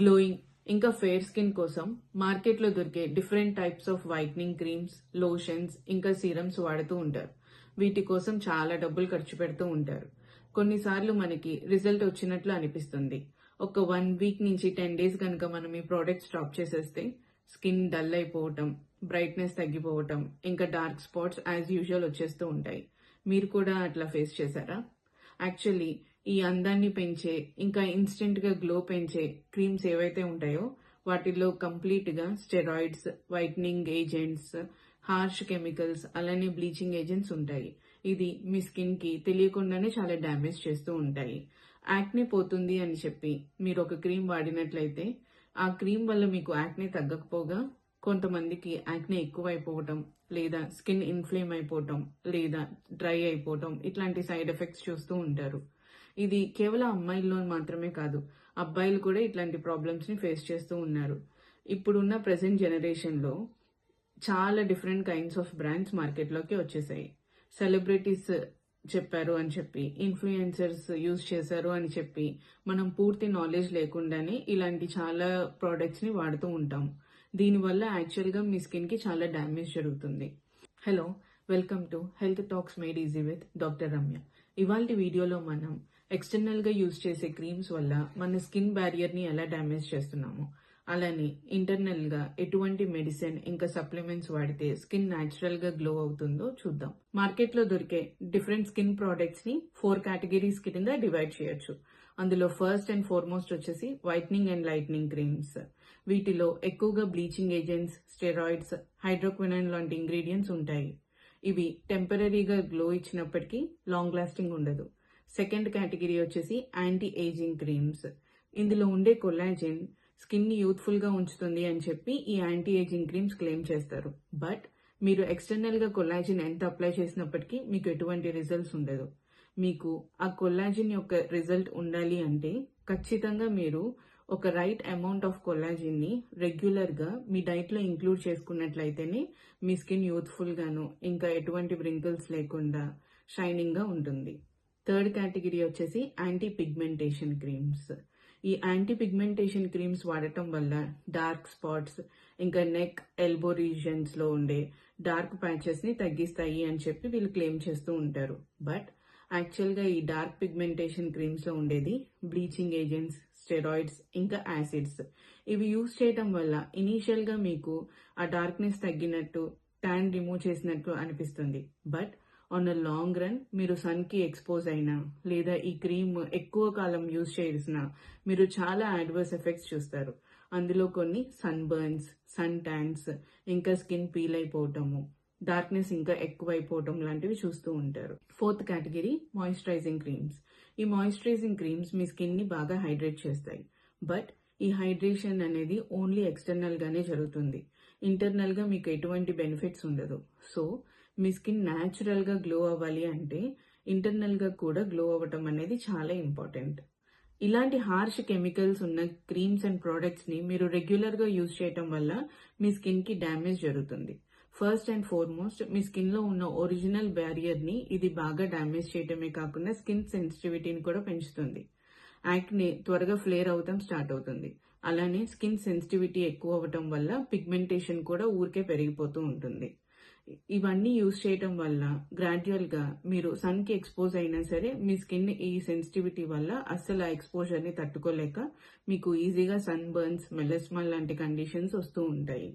Glowing ఇంకా fair skin కోసం మార్కెట్లో దొరికే different types of whitening creams lotions ఇంకా సీరమ్స్ వాడుతూ ఉంటారు. వీటి కోసం చాలా డబ్బులు ఖర్చు పెడుతూ ఉంటారు. కొన్నిసార్లు మనకి రిజల్ట్ వచ్చినట్లు అనిపిస్తుంది. ఒక వన్ వీక్ నుంచి టెన్ డేస్ కనుక మనం ఈ ప్రోడక్ట్ స్టాప్ చేసేస్తే స్కిన్ డల్ అయిపోవటం బ్రైట్నెస్ తగ్గిపోవటం ఇంకా డార్క్ స్పాట్స్ యాజ్ యూజువల్ వచ్చేస్తూ ఉంటాయి. మీరు కూడా అట్లా ఫేస్ చేశారా? యాక్చువల్లీ ఈ అందాన్ని పెంచే ఇంకా ఇన్స్టెంట్గా గ్లో పెంచే క్రీమ్స్ ఏవైతే ఉంటాయో వాటిల్లో కంప్లీట్గా steroids whitening agents harsh chemicals అలానే బ్లీచింగ్ ఏజెంట్స్ ఉంటాయి. ఇది మీ స్కిన్కి తెలియకుండానే చాలా డ్యామేజ్ చేస్తూ ఉంటాయి. యాక్నే పోతుంది అని చెప్పి మీరు ఒక క్రీమ్ వాడినట్లయితే ఆ క్రీమ్ వల్ల మీకు యాక్నే తగ్గకపోగా కొంతమందికి యాక్నే ఎక్కువైపోవటం లేదా స్కిన్ ఇన్ఫ్లేమ్ అయిపోవటం లేదా డ్రై అయిపోవటం ఇట్లాంటి సైడ్ ఎఫెక్ట్స్ చూస్తూ ఉంటారు. ఇది కేవలం అమ్మాయిల్లో మాత్రమే కాదు అబ్బాయిలు కూడా ఇట్లాంటి ప్రాబ్లమ్స్ని ఫేస్ చేస్తూ ఉన్నారు. ఇప్పుడున్న ప్రెసెంట్ జనరేషన్లో చాలా డిఫరెంట్ కైండ్స్ ఆఫ్ బ్రాండ్స్ మార్కెట్లోకి వచ్చేసాయి. సెలబ్రిటీస్ చెప్పారు అని చెప్పి ఇన్ఫ్లుయెన్సర్స్ యూజ్ చేశారు అని చెప్పి మనం పూర్తి నాలెడ్జ్ లేకుండానే ఇలాంటి చాలా ప్రోడక్ట్స్ని వాడుతూ ఉంటాం. దీనివల్ల యాక్చువల్గా మీ స్కిన్కి చాలా డ్యామేజ్ జరుగుతుంది. Hello welcome to health talks made easy with doctor Ramya ఇవాళ వీడియోలో మనం ఎక్స్టర్నల్గా యూజ్ చేసే క్రీమ్స్ వల్ల మన స్కిన్ బ్యారియర్ని ఎలా డ్యామేజ్ చేస్తున్నాము. అలానే ఇంటర్నల్గా ఎటువంటి మెడిసిన్ ఇంకా సప్లిమెంట్స్ వాడితే స్కిన్ న్యాచురల్గా గ్లో అవుతుందో చూద్దాం. మార్కెట్లో దొరికే డిఫరెంట్ స్కిన్ ప్రోడక్ట్స్ని ఫోర్ కేటగిరీస్ కింద డివైడ్ చేయొచ్చు. అందులో ఫస్ట్ అండ్ ఫార్మోస్ట్ వచ్చేసి వైట్నింగ్ అండ్ లైట్నింగ్ క్రీమ్స్ వీటిలో ఎక్కువగా బ్లీచింగ్ ఏజెంట్స్ స్టెరాయిడ్స్ హైడ్రోక్వినైన్ లాంటి ఇంగ్రీడియంట్స్ ఉంటాయి. ఇవి టెంపరీగా గ్లో ఇచ్చినప్పటికీ లాంగ్ లాస్టింగ్ ఉండదు. సెకండ్ కేటగిరీ వచ్చేసి యాంటీ ఏజింగ్ క్రీమ్స్. ఇందులో ఉండే కొల్లాజిన్ స్కిన్ని యూత్ఫుల్గా ఉంచుతుంది అని చెప్పి ఈ యాంటీ ఏజింగ్ క్రీమ్స్ క్లెయిమ్ చేస్తారు. బట్ మీరు ఎక్స్టర్నల్గా కొల్లాజిన్ ఎంత అప్లై చేసినప్పటికీ మీకు ఎటువంటి రిజల్ట్స్ ఉండదు. మీకు ఆ కొల్లాజిన్ యొక్క రిజల్ట్ ఉండాలి అంటే ఖచ్చితంగా మీరు ఒక రైట్ అమౌంట్ ఆఫ్ కొల్లాజిన్ని రెగ్యులర్గా మీ డైట్లో ఇంక్లూడ్ చేసుకున్నట్లయితేనే మీ స్కిన్ యూత్ఫుల్ గాను ఇంకా ఎటువంటి వ్రింకిల్స్ లేకుండా షైనింగ్గా ఉంటుంది. థర్డ్ కేటగిరీ వచ్చేసి యాంటీ పిగ్మెంటేషన్ క్రీమ్స్ ఈ యాంటీ పిగ్మెంటేషన్ క్రీమ్స్ వాడటం వల్ల డార్క్ స్పాట్స్ ఇంకా నెక్ ఎల్బో రీజన్స్లో ఉండే డార్క్ ప్యాచెస్ని తగ్గిస్తాయి అని చెప్పి వీళ్ళు క్లెయిమ్ చేస్తూ ఉంటారు. బట్ యాక్చువల్గా ఈ డార్క్ పిగ్మెంటేషన్ క్రీమ్స్లో ఉండేది బ్లీచింగ్ ఏజెంట్స్ స్టెరాయిడ్స్ ఇంకా యాసిడ్స్ ఇవి యూజ్ చేయటం వల్ల ఇనీషియల్గా మీకు ఆ డార్క్నెస్ తగ్గినట్టు ట్యాన్ రిమూవ్ చేసినట్టు అనిపిస్తుంది. But on a long run మీరు సన్కి ఎక్స్పోజ్ అయినా లేదా ఈ క్రీమ్ ఎక్కువ కాలం యూజ్ చేసినా మీరు చాలా అడ్వర్స్ ఎఫెక్ట్స్ చూస్తారు. అందులో కొన్ని సన్ బర్న్స్ సన్ ట్యాన్స్ ఇంకా స్కిన్ పీల్ అయిపోవటము డార్క్నెస్ ఇంకా ఎక్కువైపోవటం లాంటివి చూస్తూ ఉంటారు. ఫోర్త్ కేటగిరీ మాయిశ్చరైజింగ్ క్రీమ్స్ ఈ మాయిశ్చరైజింగ్ క్రీమ్స్ మీ స్కిన్ని బాగా హైడ్రేట్ చేస్తాయి. బట్ ఈ హైడ్రేషన్ అనేది ఓన్లీ ఎక్స్టర్నల్ గానే జరుగుతుంది. ఇంటర్నల్గా మీకు ఎటువంటి బెనిఫిట్స్ ఉండదు. సో మీ స్కిన్ న్యాచురల్గా గ్లో అవ్వాలి అంటే ఇంటర్నల్గా కూడా గ్లో అవ్వటం అనేది చాలా ఇంపార్టెంట్. ఇలాంటి హార్ష్ కెమికల్స్ ఉన్న క్రీమ్స్ అండ్ ప్రోడక్ట్స్ని మీరు రెగ్యులర్గా యూజ్ చేయటం వల్ల మీ స్కిన్కి డ్యామేజ్ జరుగుతుంది. ఫస్ట్ అండ్ ఫార్మోస్ట్ మీ స్కిన్లో ఉన్న ఒరిజినల్ బ్యారియర్ని ఇది బాగా డ్యామేజ్ చేయటమే కాకుండా స్కిన్ సెన్సిటివిటీని కూడా పెంచుతుంది. యాక్ని త్వరగా ఫ్లేర్ అవటం స్టార్ట్ అవుతుంది. అలానే స్కిన్ సెన్సిటివిటీ ఎక్కువ అవ్వటం వల్ల పిగ్మెంటేషన్ కూడా ఊరికే పెరిగిపోతూ ఉంటుంది. ఇవన్నీ యూజ్ చేయటం వల్ల గ్రాడ్యువల్గా మీరు సన్కి ఎక్స్పోజ్ అయినా సరే మీ స్కిన్ ఈ సెన్సిటివిటీ వల్ల అస్సలు ఆ ఎక్స్పోజర్ని తట్టుకోలేక మీకు ఈజీగా సన్ బర్న్స్ మెలస్మా లాంటి కండిషన్స్ వస్తూ ఉంటాయి.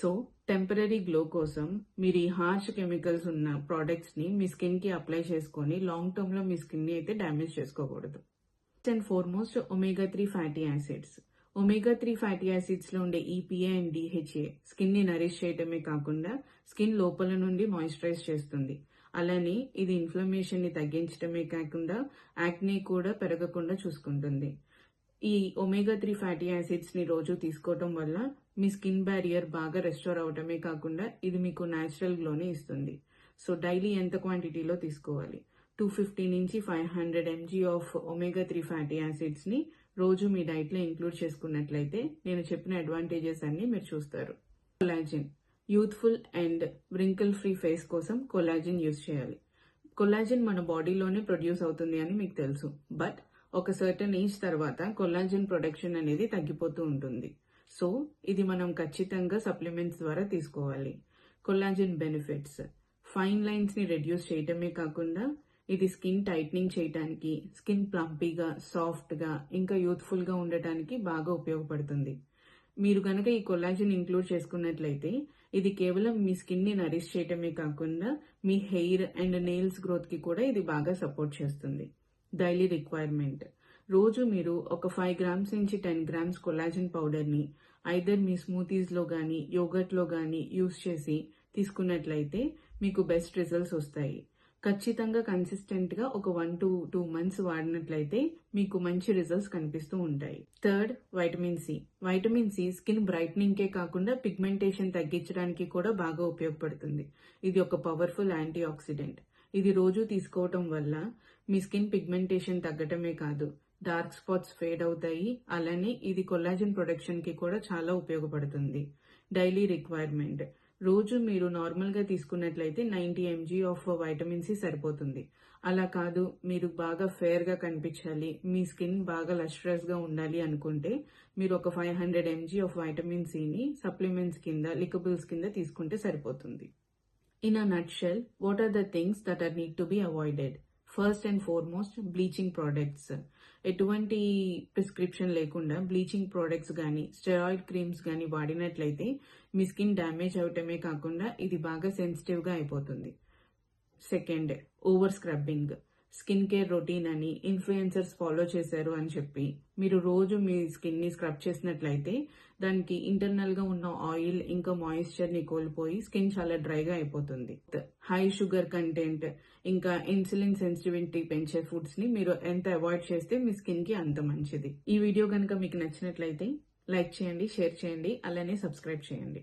సో టెంపరీ గ్లో కోసం మీరు ఈ హార్ష్ కెమికల్స్ ఉన్న ప్రోడక్ట్స్ని మీ స్కిన్కి అప్లై చేసుకొని లాంగ్ టర్మ్లో మీ స్కిన్ని అయితే డ్యామేజ్ చేసుకోకూడదు. First and foremost omega three fatty acids omega three fatty యాసిడ్స్లో ఉండే ఈపీఏ అండ్ డిహెచ్ఏ స్కిన్ని నరిష్ చేయటమే కాకుండా స్కిన్ లోపల నుండి మాయిశ్చరైజ్ చేస్తుంది. అలానే ఇది ఇన్ఫ్లమేషన్ని తగ్గించడమే కాకుండా యాక్నే కూడా పెరగకుండా చూసుకుంటుంది. ఈ ఒమేగా త్రీ ఫ్యాటీ యాసిడ్స్ని రోజు తీసుకోవటం వల్ల మీ స్కిన్ బ్యారియర్ బాగా రెస్టోర్ అవటమే కాకుండా ఇది మీకు న్యాచురల్ గ్లోనే ఇస్తుంది. సో డైలీ ఎంత క్వాంటిటీలో తీసుకోవాలి? టూ ఫిఫ్టీ నుంచి five hundred mg of omega three fatty యాసిడ్స్ని రోజు మీ డైట్లో ఇంక్లూడ్ చేసుకున్నట్లయితే నేను చెప్పిన అడ్వాంటేజెస్ అన్ని మీరు చూస్తారు. Collagen youthful and wrinkle free face కోసం కొలాజిన్ యూజ్ చేయాలి. కొలాజిన్ మన బాడీలోనే ప్రొడ్యూస్ అవుతుంది అని మీకు తెలుసు. బట్ ఒక సర్టన్ ఏజ్ తర్వాత కొల్లాజిన్ ప్రొడక్షన్ అనేది తగ్గిపోతూ ఉంటుంది. సో ఇది మనం ఖచ్చితంగా సప్లిమెంట్స్ ద్వారా తీసుకోవాలి. కొల్లాజిన్ బెనిఫిట్స్ ఫైన్ లైన్స్ని రెడ్యూస్ చేయటమే కాకుండా ఇది స్కిన్ టైట్నింగ్ చేయడానికి స్కిన్ ప్లంపీగా సాఫ్ట్గా ఇంకా యూత్ఫుల్గా ఉండటానికి బాగా ఉపయోగపడుతుంది. మీరు కనుక ఈ కొల్లాజన్ ఇంక్లూడ్ చేసుకున్నట్లయితే ఇది కేవలం మీ స్కిన్ని నరిష్ చేయటమే కాకుండా మీ హెయిర్ అండ్ నెయిల్స్ గ్రోత్కి కూడా ఇది బాగా సపోర్ట్ చేస్తుంది. Daily requirement. రోజు మీరు ఒక ఫైవ్ గ్రామ్స్ నుంచి టెన్ గ్రామ్స్ కొల్లాజన్ పౌడర్ని ఐదర్ మీ స్మూతీస్లో యోగట్లో యోగట్లో యూస్ చేసి తీసుకున్నట్లయితే మీకు బెస్ట్ రిజల్ట్స్ వస్తాయి. ఖచ్చితంగా కన్సిస్టెంట్గా ఒక వన్ టు టూ మంత్స్ వాడినట్లయితే మీకు మంచి రిజల్ట్స్ కనిపిస్తూ ఉంటాయి. Third vitamin C vitamin C skin brightening కే కాకుండా పిగ్మెంటేషన్ తగ్గించడానికి కూడా బాగా ఉపయోగపడుతుంది. ఇది ఒక పవర్ఫుల్ యాంటీ ఆక్సిడెంట్ ఇది రోజు తీసుకోవటం వల్ల మీ స్కిన్ పిగ్మెంటేషన్ తగ్గటమే కాదు డార్క్ స్పాట్స్ ఫేడ్ అవుతాయి. అలానే ఇది కొల్లాజన్ ప్రొడక్షన్కి కూడా చాలా ఉపయోగపడుతుంది. డైలీ రిక్వైర్మెంట్ రోజు మీరు నార్మల్గా తీసుకున్నట్లయితే ninety mg of vitamin C సరిపోతుంది. అలా కాదు మీరు బాగా ఫేర్గా కనిపించాలి మీ స్కిన్ బాగా లస్ట్రస్గా ఉండాలి అనుకుంటే మీరు ఒక five hundred mg of vitamin సిని సప్లిమెంట్స్ కింద లికబుల్స్ కింద తీసుకుంటే సరిపోతుంది. In a nutshell what are the things that are need to be avoided? First and foremost bleaching products ఎటువంటి ప్రిస్క్రిప్షన్ లేకుండా బ్లీచింగ్ ప్రోడక్ట్స్ కానీ స్టెరాయిడ్ క్రీమ్స్ కానీ వాడినట్లయితే మీ స్కిన్ డ్యామేజ్ అవటమే కాకుండా ఇది బాగా సెన్సిటివ్గా అయిపోతుంది. Second over scrubbing skin care routine అని ఇన్ఫ్లుయెన్సర్స్ ఫాలో చేశారు అని చెప్పి. మీరు రోజు మీ స్కిన్ని స్క్రబ్ చేసినట్లయితే దానికి ఇంటర్నల్గా ఉన్న ఆయిల్ ఇంకా మాయిశ్చర్ని కోల్పోయి స్కిన్ చాలా డ్రైగా అయిపోతుంది. హై షుగర్ కంటెంట్ ఇంకా ఇన్సులిన్ సెన్సిటివిటీ పెంచే ఫుడ్స్ని మీరు ఎంత అవాయిడ్ చేస్తే మీ స్కిన్కి అంత మంచిది. ఈ వీడియో కనుక మీకు నచ్చినట్లయితే లైక్ చేయండి షేర్ చేయండి అలానే సబ్స్క్రైబ్ చేయండి.